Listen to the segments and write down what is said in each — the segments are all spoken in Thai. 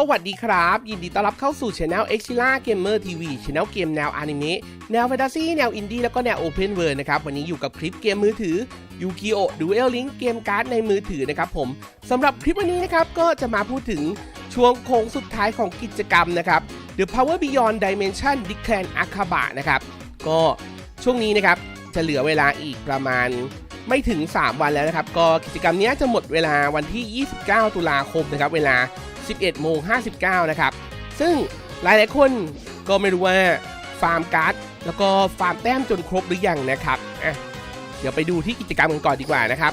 สวัสดีครับ ยินดีต้อนรับเข้าสู่ช anel x i l a Gamer TV ช anel เกมแนวอนิเมะแนวแฟนตาซีแนวอินดี้แล้วก็แนว Open World นะครับ วันนี้อยู่กับคลิปเกมมือถือ Yu-Gi-Oh! Duel Link เกมการ์ดในมือถือนะครับผมสำหรับคลิปวันนี้นะครับ ก็จะมาพูดถึงช่วงโค้งสุดท้ายของกิจกรรมนะครับ The Power Beyond Dimension Declan Akaba นะครับก็ช่วงนี้นะครับจะเหลือเวลาอีกประมาณไม่ถึง 3 วันแล้วนะครับ ก็กิจกรรมนี้จะหมดเวลาวันที่ 29 ตุลาคมนะครับเวลา 11โมง59 นะครับ ซึ่งหลายหลายคนก็ไม่รู้ว่าฟาร์มการ์ดแล้วก็ฟาร์มแต้มจนครบหรือยังนะครับอะเดี๋ยวไปดูที่กิจกรรมกันก่อนดีกว่านะครับ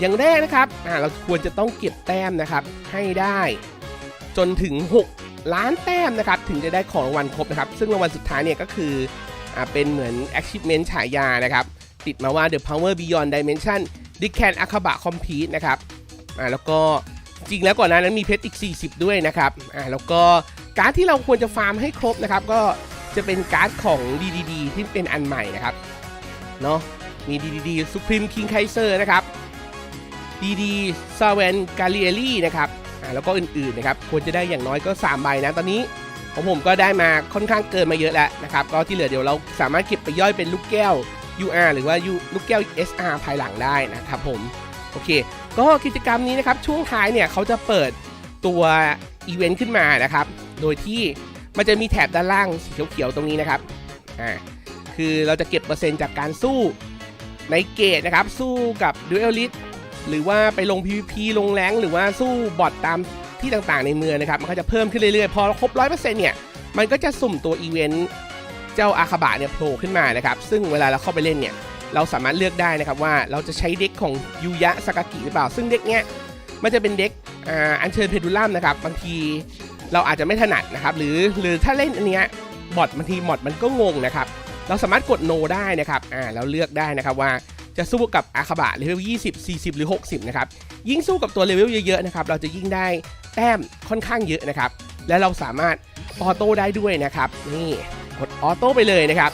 อย่างแรกนะครับอะเราควรจะต้องเก็บแต้มนะครับให้ได้ จนถึง 6 ล้านแต้มนะครับ ถึงจะได้ของรางวัลครบนะครับ ซึ่งรางวัลสุดท้ายเนี่ยก็คืออ่าเป็นเหมือน achievement ฉายานะครับ ติดมาว่า The Power Beyond Dimension d i c k a n Akaba Complete นะครับอ่าแล้วก็ จริงแล้วก่อนหน้านั้นมีเพชรอีก 40 ด้วยนะครับอ่าแล้วก็การ์ดที่เราควรจะฟาร์มให้ครบนะครับ ก็จะเป็นการ์ดของ DDD ที่เป็นอันใหม่นะครับเนาะมี DDD Supreme King Kaiser นะครับ DD s a v a n g a l i e r i นะครับอ่าแล้วก็อื่นๆนะครับควรจะได้อย่างน้อยก็ 3 ใบนะตอนนี้ของผมก็ได้มาค่อนข้างเกินมาเยอะแล้วนะครับ ก็ที่เหลือเดี๋ยวเราสามารถเก็บไปย่อยเป็นลูกแก้ว UR หรือว่าลูกแก้ว SR ภายหลังได้นะครับผม โอเค ก็กิจกรรมนี้นะครับช่วงท้ายเนี่ยเขาจะเปิดตัวอีเวนต์ขึ้นมานะครับ โดยที่มันจะมีแถบด้านล่างสีเขียวๆตรงนี้นะครับ อ่า คือเราจะเก็บเปอร์เซ็นต์จากการสู้ในเกตนะครับ สู้กับดูเอลลิสหรือว่าไปลง PVP ลงแรงหรือว่าสู้บอทตามที่ต่างๆในเมืองนะครับ มันก็จะเพิ่มขึ้นเรื่อยๆ พอเราครบ100%เนี่ย มันก็จะสุ่มตัวอีเวนต์เจ้าอาคาบะเนี่ยโผล่ขึ้นมานะครับ ซึ่งเวลาเราเข้าไปเล่นเนี่ย เราสามารถเลือกได้นะครับว่าเราจะใช้เด็กของยูยะสากากิหรือเปล่า ซึ่งเด็กเนี้ยมันจะเป็นเด็กอ่าอัญเชิญเพดูลัมนะครับบางทีเราอาจจะไม่ถนัดนะครับหรือหรือถ้าเล่นอันเนี้ยบอทบางทีมอดมันก็งงนะครับเราสามารถกดโนได้นะครับอ่าแล้วเลือกได้นะครับว่าจะสู้กับอาคาบะเลเวล20 40 หรือ 60 นะครับ ยิ่งสู้กับตัวเลเวลเยอะๆนะครับ เราจะยิ่งได้แต้มค่อนข้างเยอะนะครับ และเราสามารถออโต้ได้ด้วยนะครับ นี่กดออโต้ไปเลยนะครับ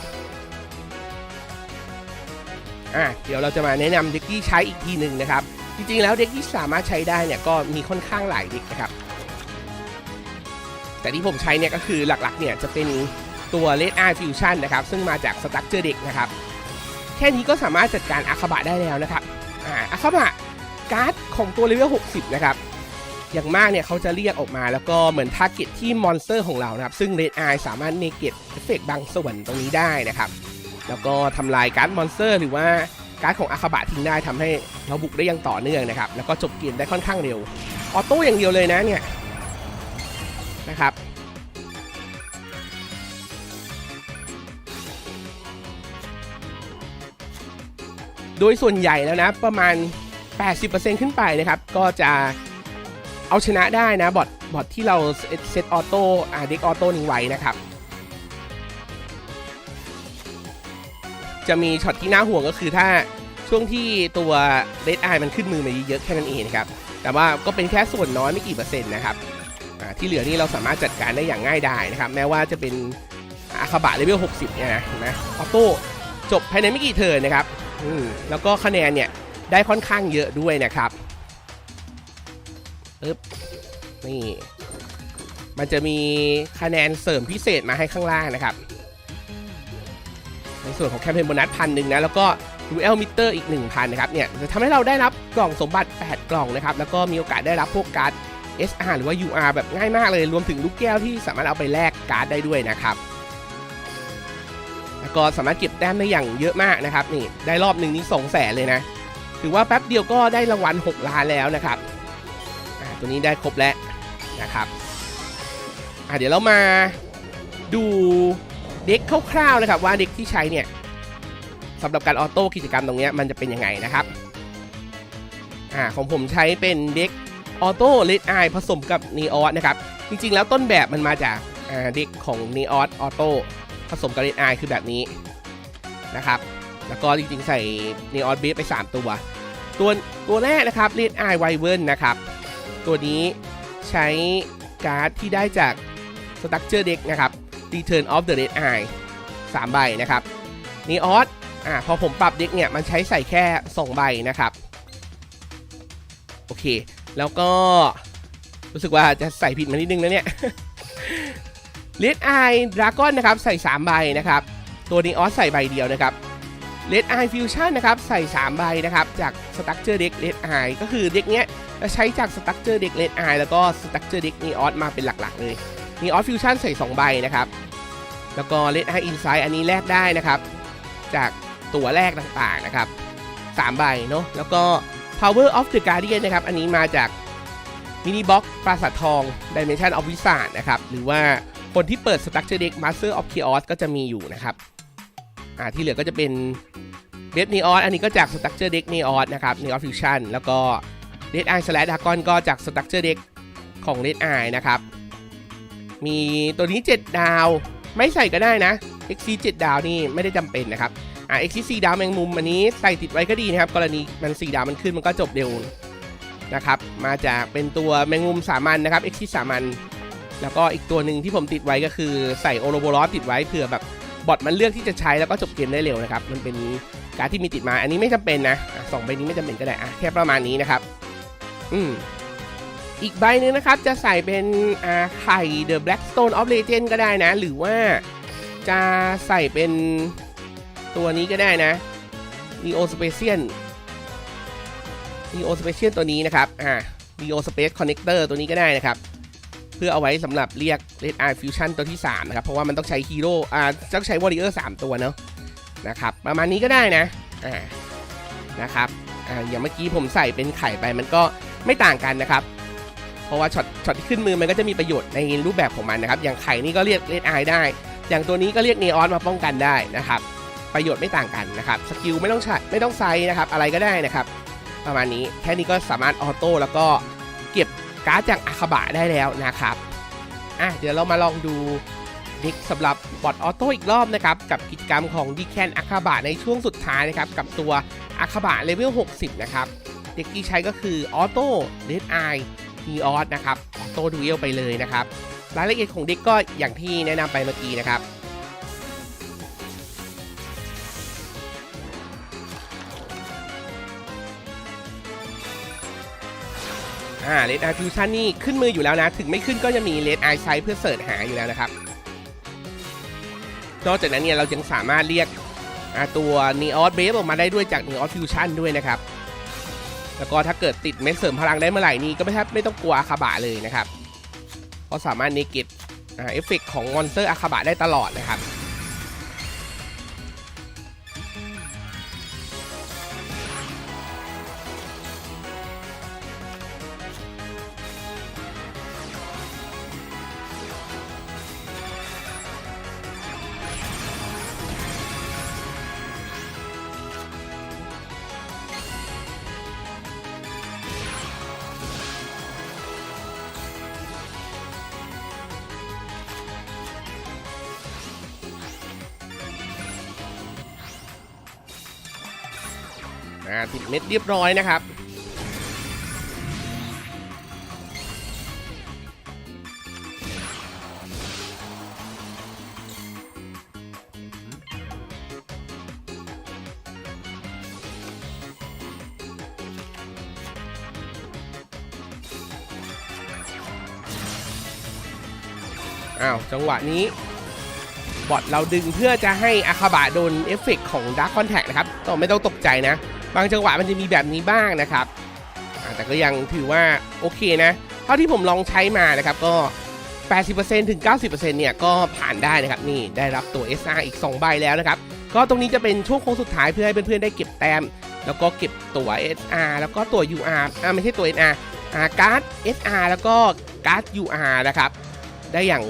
อะเดี๋ยวเราจะมาแนะนำเด็กที่ใช้อีกทีหนึ่งนะครับ จริงๆแล้วเด็กที่สามารถใช้ได้เนี่ยก็มีค่อนข้างหลายเด็กนะครับแต่ที่ผมใช้เนี่ยก็คือหลักๆเนี่ยจะเป็นตัว Red Eye Fusion นะครับ ซึ่งมาจาก Structure Deck นะครับ แค่นี้ก็สามารถจัดการอาคาบะได้แล้วนะครับอ่าอาคาบะการ์ดของตัวเลเวล60 นะครับ อย่างมากเนี่ยเขาจะเรียกออกมาแล้วก็เหมือนทาร์เก็ตที่มอนสเตอร์ของเรานะครับ ซึ่ง Red Eye สามารถเนเก็ตเอฟเฟกบางส่วนตรงนี้ได้นะครับ แล้วก็ทำลายการ์ดมอนสเตอร์ หรือว่าการ์ดของอาคาบะทิ้งได้ทำให้เราบุกได้อย่างต่อเนื่องนะครับ แล้วก็จบเกมได้ค่อนข้างเร็ว ออโต้อย่างเดียวเลยนะเนี่ยนะครับโดยส่วนใหญ่แล้วนะประมาณ 80%ขึ้นไปนะครับ ก็จะเอาชนะได้นะบอทบอทที่เราเซตออโต้อ่าเด็กออโต้นี้ไว้นะครับ จะมีช็อตที่น่าห่วงก็คือถ้าช่วงที่ตัวเ e ด Eye มันขึ้นมือมาเยอะแค่นั้นเองนะครับ แต่ว่าก็เป็นแค่ส่วนน้อยไม่กี่เปอร์เซ็นต์นะครับที่เหลือนี่เราสามารถจัดการได้อย่างง่ายดายนะครับ แม้ว่าจะเป็นอาคาบะเลเวล 60 เนี่ยนะเห็นไหมออโต้จบภายในไม่กี่เทิร์นนะครับอืมแล้วก็คะแนนเนี่ยได้ค่อนข้างเยอะด้วยนะครับปึ๊บนี่ มันจะมีคะแนนเสริมพิเศษมาให้ข้างล่างนะครับ ในส่วนของแคมเปญโบนัสพันหนึ่งนะ แล้วก็ดูเอลมิเตอร์อีก 1,000 นะครับ เนี่ยจะทำให้เราได้รับกล่องสมบัติ 8 กล่องนะครับ แล้วก็มีโอกาสได้รับพวกการ์ด SR หรือว่า UR แบบง่ายมากเลย รวมถึงลูกแก้วที่สามารถเอาไปแลกการ์ดได้ด้วยนะครับ แล้วก็สามารถเก็บแต้มได้อย่างเยอะมากนะครับ นี่ได้รอบหนึ่งนี่2แสนเลยนะ ถือว่าแป๊บเดียวก็ได้รางวัล 6 ล้านแล้วนะครับ ตัวนี้ได้ครบแล้วนะครับเดี๋ยวเรามาดู เด็กคร่าวๆนะครับว่าเด็กที่ใช้เนี่ยสำหรับการออโต้กิจกรรมตรงนี้มันจะเป็นยังไงนะครับอ่าของผมใช้เป็นเด็กออโต้เลดไอผสมกับนีออสนะครับจริงๆ แล้วต้นแบบมันมาจากอ่าเด็กของนีออสออโต้ผสมกับเลดไอคือแบบนี้นะครับแล้วก็จริงๆ ใส่นีออสเบสไป 3 ตัว ตัวตัวแรกนะครับ Red Eye w y v e r n นนะครับตัวนี้ใช้การ์ดที่ได้จาก Structure Deck นะครับ Return of the Red Eye 3 ใบนะครับนีออสอ่าพอผมปรับเด็กเนี่ย มันใช้ใส่แค่ 2 ใบนะครับ โอเค แล้วก็ รู้สึกว่าจะใส่ผิดมานิดนึงนะเนี่ยเลดไอดราก้อนนะครับ ใส่ 3 ใบนะครับ ตัวนีออสใส่ใบเดียวนะครับเลดไอฟิวชั่นนะครับ ใส่ 3 ใบนะครับ จากสตั๊กเจอร์เด็กเลดไอก็คือเด็กเนี้ยจะใช้จากสตั๊กเจอร์เด็กเลดไอแล้วก็สตั๊กเจอร์เด็กนีออสมาเป็นหลักๆเลย นีออสฟิวชั่นใส่2ใบนะครับ แล้วก็เลดไออินไซด์อันนี้แลกได้นะครับ จากตัวแรกต่างๆนะครับ3ใบเนาะแล้วก็ Power of the Guardian นะครับ อันนี้มาจากมินิบ็อกปราสาททอง Dimension of Wizard นะครับ หรือว่าคนที่เปิด Structure Deck Master of Chaos ก็จะมีอยู่นะครับ อ่าที่เหลือก็จะเป็นเบส Neos อันนี้ก็จาก Structure Deck Neos นะครับ Neos Fusion แล้วก็ Red Eye Slash Dragon ก็จาก Structure Deck ของ Red Eye นะครับ มีตัวนี้ 7 ดาว ไม่ใส่ก็ได้นะ XC 7 ดาวนี่ไม่ได้จำเป็นนะครับอ่า XC 4ดาวแมงมุมอันนี้ใส่ติดไว้ก็ดีนะครับ กรณีมัน4ดาวมันขึ้นมันก็จบเร็วนะครับ มาจากเป็นตัวแมงมุมสามัญนะครับ XC สามัญแล้วก็อีกตัวหนึ่งที่ผมติดไว้ก็คือใส่โอโรโบลอสติดไว้เผื่อแบบบอทมันเลือกที่จะใช้แล้วก็จบเกมได้เร็วนะครับ มันเป็นการที่มีติดมา อันนี้ไม่จำเป็นนะอะสองใบนี้ไม่จำเป็นก็ได้อะแค่ประมาณนี้นะครับ อืม อีกใบหนึงนะครับ จะใส่เป็นไข่ The Blackstone of Legend ก็ได้นะ หรือว่าจะใส่เป็นตัวนี้ก็ได้นะ Neo Special Neo Special ตัวนี้นะครับ อ่า Neo Space Connector ตัวนี้ก็ได้นะครับ เพื่อเอาไว้สำหรับเรียก Red Eye Fusion ตัวที่ 3 นะครับ เพราะว่ามันต้องใช้ฮีโร่ อ่า ต้องใช้ Warrior 3 ตัวเนาะ นะครับ ประมาณนี้ก็ได้นะ อ่า นะครับ อ่า อย่างเมื่อกี้ผมใส่เป็นไข่ไปมันก็ไม่ต่างกันนะครับ เพราะว่าช็อตช็อตที่ขึ้นมือมันก็จะมีประโยชน์ในรูปแบบของมันนะครับอย่างไข่นี่ก็เรียกเลดไอได้ อย่างตัวนี้ก็เรียกเนออนมาป้องกันได้นะครับประโยชน์ไม่ต่างกันนะครับสกิลไม่ต้องใช้ไม่ต้องไซนะครับอะไรก็ได้นะครับ ประมาณนี้แค่นี้ก็สามารถออโต้แล้วก็เก็บการ์ดจากอาคาบะได้แล้วนะครับอะเดี๋ยวเรามาลองดูเด็กสำหรับบอทออโต้อีกรอบนะครับกับกิจกรรมของดีแคนอาคาบะในช่วงสุดท้ายนะครับกับตัวอาคาบะเลเวล60 นะครับ เด็กที่ใช้ก็คือออโต้เลดไอ นีออสนะครับออโต้ดูเอลไปเลยนะครับ รายละเอียดของเด็กก็อย่างที่แนะนำไปเมื่อกี้นะครับอ่าเลดไอฟิวชั่นนี่ขึ้นมืออยู่แล้วนะ ถึงไม่ขึ้นก็จะมีเลดไอไซเพื่อเสิร์ชหาอยู่แล้วนะครับ นอกจากนั้นเนี่ยเรายังสามารถเรียกตัวนีออสเบฟออกมาได้ด้วยจากนีออสฟิวชั่นด้วยนะครับ แล้วก็ถ้าเกิดติดเม็ดเสริมพลังได้เมื่อไหร่นี้ก็ไม่แทบไม่ต้องกลัวอาคาบะเลยนะครับ เพราะสามารถเนกิตเอฟเฟกของมอนสเตอร์อาคาบะได้ตลอดนะครับ อ่าติดเม็ดเรียบร้อยนะครับอ้าวจังหวะนี้ บอทเราดึงเพื่อจะให้อาคาบะโดนเอฟเฟกของด a r k คคอนแท t นะครับก็ไม่ต้องตกใจนะ บางจังหวะมันจะมีแบบนี้บ้างนะครับแต่ก็ยังถือว่าโอเคนะ เท่าที่ผมลองใช้มานะครับก็ 80%ถึง 90%เนี่ยก็ผ่านได้นะครับนี่ได้รับตัว SR อีก 2 ใบแล้วนะครับ ก็ตรงนี้จะเป็นช่วงโค้งสุดท้ายเพื่อให้เพื่อนๆได้เก็บแต้ม แล้วก็เก็บตัว SR แล้วก็ตัว UR อ่าไม่ใช่ตัว SR อ่าการ์ด SR แล้วก็การ์ด UR นะครับ ได้อย่าง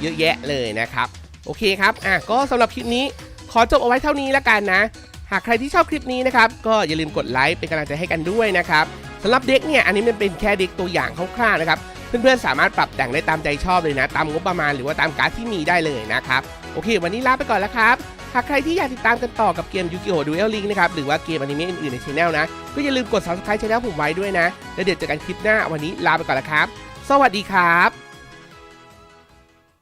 เยอะแยะเลยนะครับ โอเคครับอะก็สำหรับคลิปนี้ขอจบเอาไว้เท่านี้แล้วกันนะ หากใครที่ชอบคลิปนี้นะครับ ก็อย่าลืมกดไลค์เป็นกำลังใจให้กันด้วยนะครับสำหรับเด็กเนี่ยอันนี้มันเป็นแค่เด็กตัวอย่างคร่าวๆนะครับเพื่อนๆสามารถปรับแต่งได้ตามใจชอบเลยนะ ตามงบประมาณหรือว่าตามการ์ดที่มีได้เลยนะครับ โอเค วันนี้ลาไปก่อนแล้วครับ หากใครที่อยากติดตามกันต่อกับเกม Yu-Gi-Oh! Duel Link นะครับ หรือว่าเกมอนิเมะอื่นๆในช anel นะ ก็อย่าลืมกด subscribe channel ผมไว้ด้วยนะ แล้วเดี๋ยวเจอกันคลิปหน้าวันนี้ลาไปก่อนแล้วครับ สวัสดีครับ